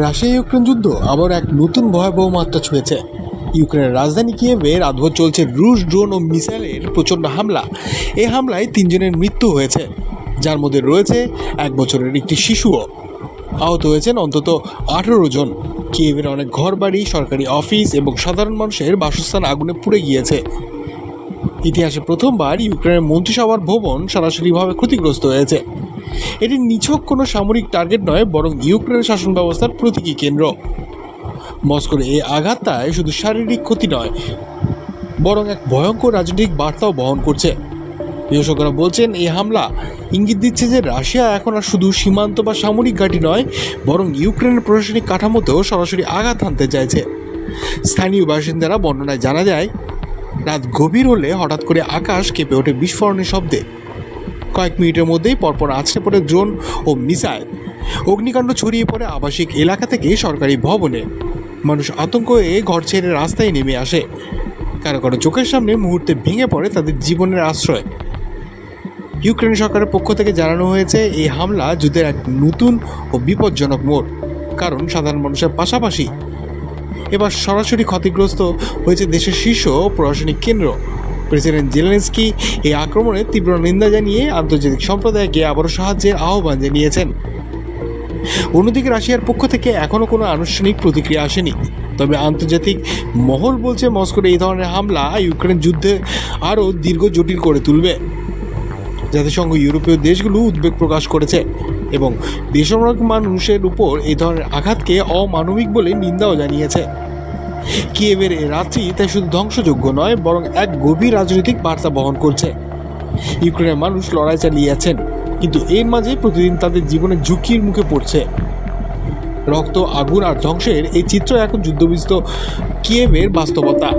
Russia Ukraine যুদ্ধ আবার এক নতুন ভয়াবহ মাত্রা ছুঁয়েছে। ইউক্রেনের রাজধানী কিয়েভে রাতভর চলছে রুশ ড্রোন ও মিসাইলের প্রচণ্ড হামলা। এই হামলায় তিনজনের মৃত্যু হয়েছে, যার মধ্যে রয়েছে এক বছরের একটি শিশুও। আহত হয়েছেন অন্তত আঠেরো জন। কিয়েভের অনেক ঘরবাড়ি, সরকারি অফিস এবং সাধারণ মানুষের বাসস্থান আগুনে পুড়ে গিয়েছে। ইতিহাসে প্রথমবার ইউক্রেনের মন্ত্রিসভার ভবন সরাসরিভাবে ক্ষতিগ্রস্ত হয়েছে। এটি নিছক কোনো সামরিক টার্গেট নয়, বরং ইউক্রেনের শাসন ব্যবস্থার প্রতীকী কেন্দ্র। মস্কোর এই আঘাতটায় শুধু শারীরিক ক্ষতি নয়, বরং এক ভয়ঙ্কর রাজনৈতিক বার্তাও বহন করছে। বিশেষজ্ঞরা বলছেন, এই হামলা ইঙ্গিত দিচ্ছে যে রাশিয়া এখন আর শুধু সীমান্ত বা সামরিক ঘাঁটি নয়, বরং ইউক্রেনের প্রশাসনিক কাঠামোতেও সরাসরি আঘাত হানতে চাইছে। স্থানীয় বাসিন্দারা বর্ণনায় জানা যায়, রাত গভীর হলে হঠাৎ করে আকাশ কেঁপে ওঠে বিস্ফোরণের শব্দে। কয়েক মিনিটের মধ্যেই পরপর আছড়ে পড়ে ড্রোন ও মিসাইল। অগ্নিকাণ্ড ছড়িয়ে পড়ে আবাসিক এলাকা থেকে সরকারি ভবনে। মানুষ আতঙ্ক হয়ে ঘর ছেড়ে রাস্তায় নেমে আসে। কারও কারও চোখের সামনে মুহূর্তে ভেঙে পড়ে তাদের জীবনের আশ্রয়। ইউক্রেন সরকারের পক্ষ থেকে জানানো হয়েছে, এই হামলা যুদ্ধের এক নতুন ও বিপজ্জনক মোড়। কারণ সাধারণ মানুষের পাশাপাশি। এবার সরাসরি ক্ষতিগ্রস্ত হয়েছে দেশের শীর্ষ প্রশাসনিক কেন্দ্র। প্রেসিডেন্ট জেলেনস্কি এই আক্রমণের তীব্র নিন্দা জানিয়ে আন্তর্জাতিক সম্প্রদায়কে আবারও সাহায্যের আহ্বান জানিয়েছেন। অন্যদিকে রাশিয়ার পক্ষ থেকে এখনও কোনো আনুষ্ঠানিক প্রতিক্রিয়া আসেনি। তবে আন্তর্জাতিক মহল বলছে মস্কোর এই ধরনের হামলা ইউক্রেন যুদ্ধে আরও দীর্ঘ জটিল করে তুলবে। জাতিসংঘ ইউরোপীয় দেশগুলো উদ্বেগ প্রকাশ করেছে এবং বেসামরিক মানুষের উপর এই ধরনের আঘাতকে অমানবিক বলে নিন্দাও জানিয়েছে। কিয়েভের এই রাত্রি তাই শুধু ধ্বংসযোগ্য নয়, বরং এক গভীর রাজনৈতিক বার্তা বহন করছে। ইউক্রেনের মানুষ লড়াই চালিয়ে আছেন কিন্তু এর মাঝে প্রতিদিন তাদের জীবনের ঝুঁকির মুখে পড়ছে। রক্ত, আগুন আর ধ্বংসের এই চিত্র এখন যুদ্ধবিস্ত কিয়েভের বাস্তবতা।